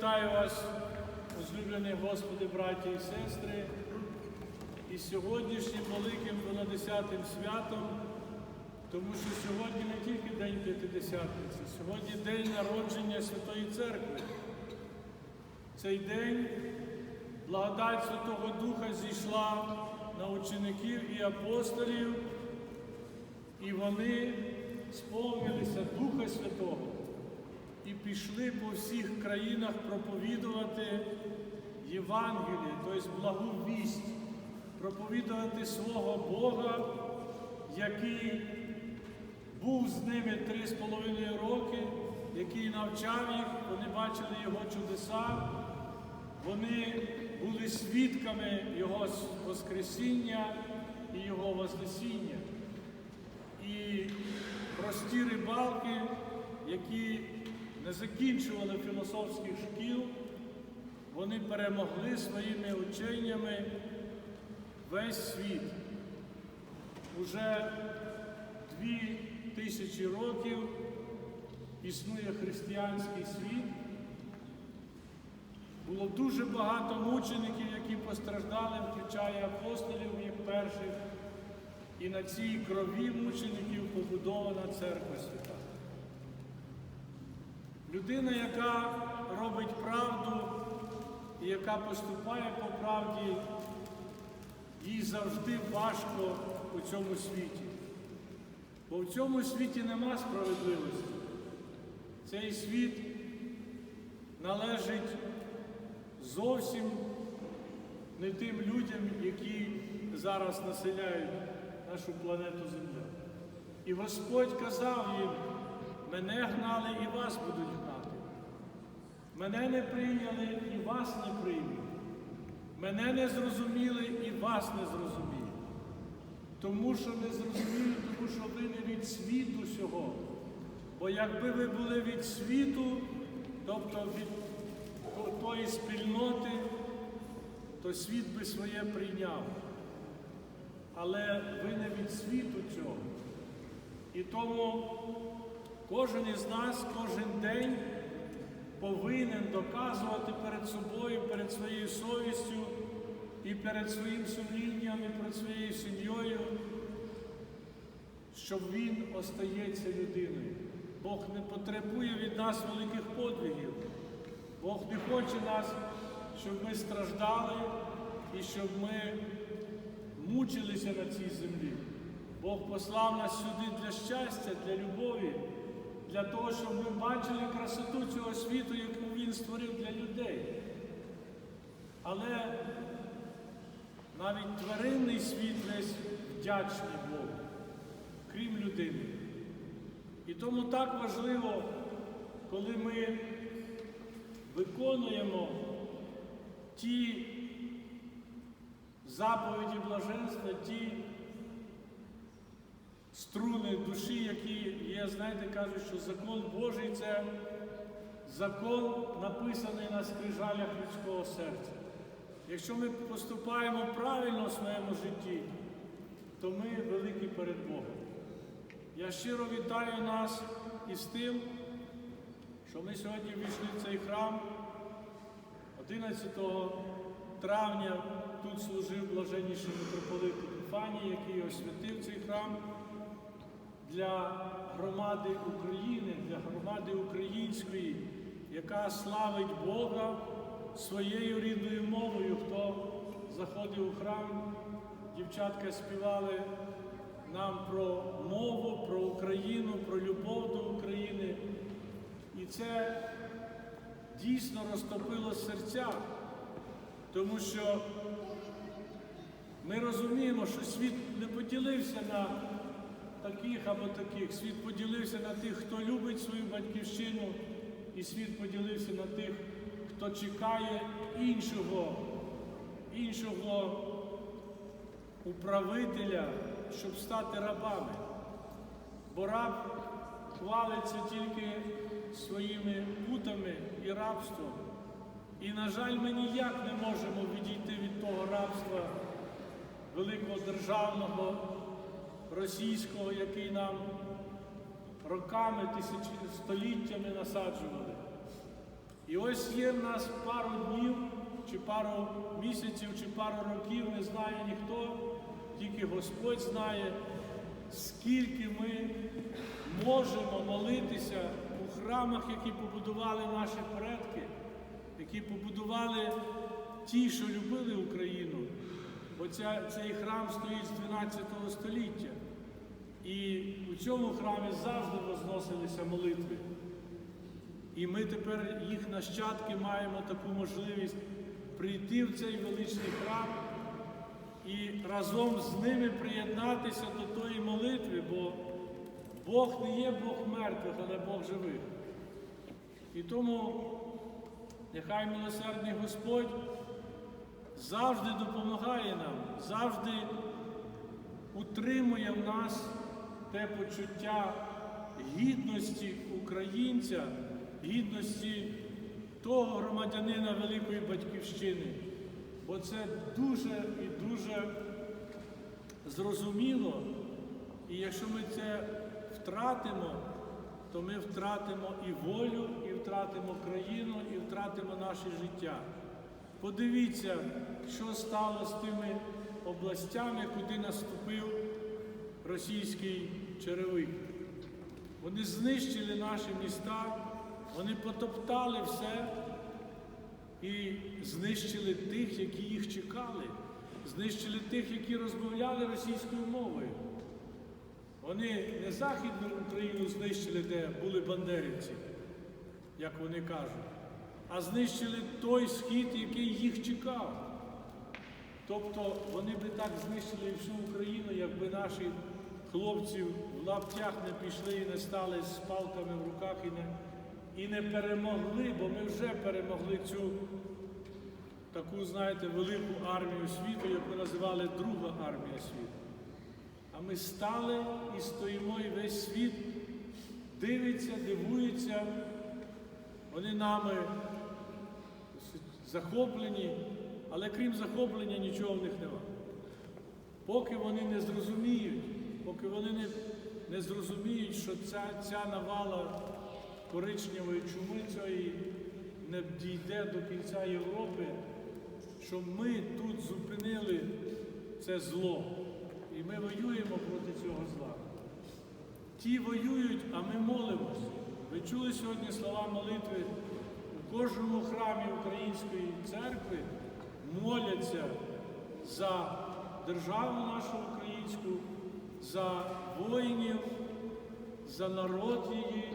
Вітаю вас, возлюблені Господи, браті і сестри, із сьогоднішнім великим 12 святом, тому що сьогодні не тільки День П'ятидесятниці, сьогодні день народження Святої Церкви. Цей день благодать Святого Духа зійшла на учеників і апостолів, і вони сповнилися Духа Святого і пішли по всіх країнах проповідувати Євангеліє, тобто благу вість, проповідувати свого Бога, який був з ними три з половиною роки, який навчав їх, вони бачили Його чудеса, вони були свідками Його Воскресіння і Його Вознесіння. І прості рибалки, які не закінчували філософських шкіл, вони перемогли своїми ученнями весь світ. Уже дві тисячі років існує християнський світ. Було дуже багато мучеників, які постраждали, включає апостолів як перших. І на цій крові мучеників побудована церква свята. Людина, яка робить правду і яка поступає по правді, їй завжди важко у цьому світі. Бо в цьому світі нема справедливості. Цей світ належить зовсім не тим людям, які зараз населяють нашу планету Земля. І Господь казав їм, мене гнали і вас будуть гнати. Мене не прийняли і вас не приймуть. Мене не зрозуміли і вас не зрозуміли. Тому що не зрозуміли, тому що ви не від світу сього. Бо якби ви були від світу, тобто від тої спільноти, то світ би своє прийняв. Але ви не від світу цього. І тому кожен із нас кожен день повинен доказувати перед собою, перед своєю совістю і перед своїм сумлінням, і перед своєю сім'єю, що він остається людиною. Бог не потребує від нас великих подвигів. Бог не хоче нас, щоб ми страждали і щоб ми мучилися на цій землі. Бог послав нас сюди для щастя, для любові, для того, щоб ми бачили красоту цього світу, яку Він створив для людей. Але навіть тваринний світ весь вдячний Богу, крім людини. І тому так важливо, коли ми виконуємо ті заповіді блаженства, ті струни душі, які є, знаєте, кажуть, що закон Божий це закон, написаний на скрижалях людського серця. Якщо ми поступаємо правильно в своєму житті, то ми великі перед Богом. Я щиро вітаю нас із тим, що ми сьогодні війшли в цей храм 11 травня тут служив блаженніший митрополит Епіфаній, який освятив цей храм для громади України, для громади української, яка славить Бога своєю рідною мовою. Хто заходив у храм, дівчатка співали нам про мову, про Україну, про любов до України. І це дійсно розтопило серця, тому що ми розуміємо, що світ не поділився на таких або таких. Світ поділився на тих, хто любить свою батьківщину, і світ поділився на тих, хто чекає іншого, іншого управителя, щоб стати рабами. Бо раб хвалиться тільки своїми путами і рабством. І, на жаль, ми ніяк не можемо відійти від того рабства великого державного, російського, який нам роками, тисячі, століттями насаджували. І ось є в нас пару днів, чи пару місяців, чи пару років, не знає ніхто, тільки Господь знає, скільки ми можемо молитися у храмах, які побудували наші предки, які побудували ті, що любили Україну. Бо ця, цей храм стоїть з 12 століття. І у цьому храмі завжди возносилися молитви. І ми тепер, їх нащадки, маємо таку можливість прийти в цей величний храм і разом з ними приєднатися до тої молитви, бо Бог не є Бог мертвих, але Бог живих. І тому нехай милосердний Господь завжди допомагає нам, завжди утримує в нас те почуття гідності українця, гідності того громадянина великої батьківщини. Бо це дуже і дуже зрозуміло. І якщо ми це втратимо, то ми втратимо і волю, і втратимо країну, і втратимо наше життя. Подивіться, що стало з тими областями, куди наступив російський черевик. Вони знищили наші міста, вони потоптали все і знищили тих, які їх чекали, знищили тих, які розмовляли російською мовою. Вони не Західну Україну знищили, де були бандерівці, як вони кажуть, а знищили той схід, який їх чекав. Тобто вони би так знищили всю Україну, якби наші хлопці в лаптях не пішли і не стали з палками в руках і не, і не перемогли, бо ми вже перемогли цю таку, знаєте, велику армію світу, яку називали Друга армія світу. А ми стали і стоїмо, і весь світ дивиться, дивується. Вони нами захоплені, але крім захоплення нічого в них нема. Поки вони не зрозуміють, поки вони не, не зрозуміють, що ця, ця навала коричневої чуми цієї не дійде до кінця Європи, що ми тут зупинили це зло. І ми воюємо проти цього зла. Ті воюють, а ми молимося. Ви чули сьогодні слова молитви кожному храмі Української церкви моляться за державу нашу українську, за воїнів, за народ її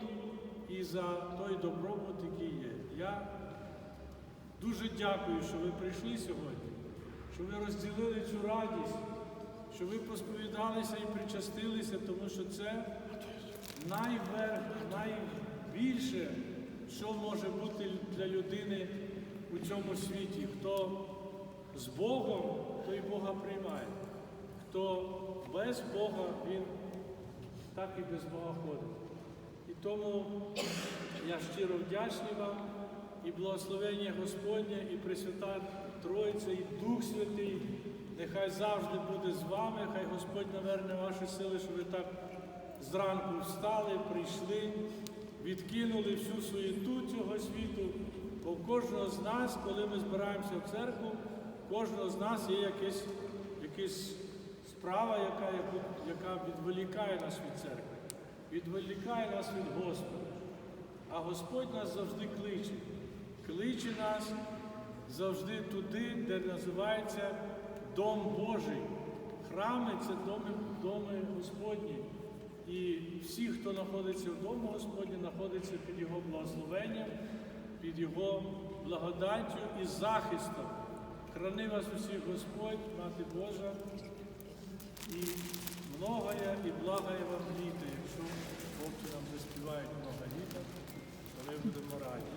і за той добробут, який є. Я дуже дякую, що ви прийшли сьогодні, що ви розділили цю радість, що ви посповідалися і причастилися, тому що це найверх, найбільше, що може бути для людини у цьому світі. Хто з Богом, той Бога приймає. Хто без Бога, він так і без Бога ходить. І тому я щиро вдячний вам і благословення Господнє, і Пресвята Тройця, і Дух Святий. Нехай завжди буде з вами, хай Господь наверне ваші сили, щоб ви так зранку встали, прийшли, відкинули всю суєту цього світу. Бо кожного з нас, коли ми збираємося в церкву, в кожного з нас є якась, якась справа, яка, яка відволікає нас від церкви, відволікає нас від Господа. А Господь нас завжди кличе. Кличе нас завжди туди, де називається Дом Божий. Храми це доми, доми Господні. І всі, хто знаходиться в Дому Господні, знаходиться під Його благословенням, під Його благодаттю і захистом. Храни вас усіх Господь, Мати Божа, і многое і благає вам літа, якщо хлопці нам заспівають много літа, то ми будемо раді.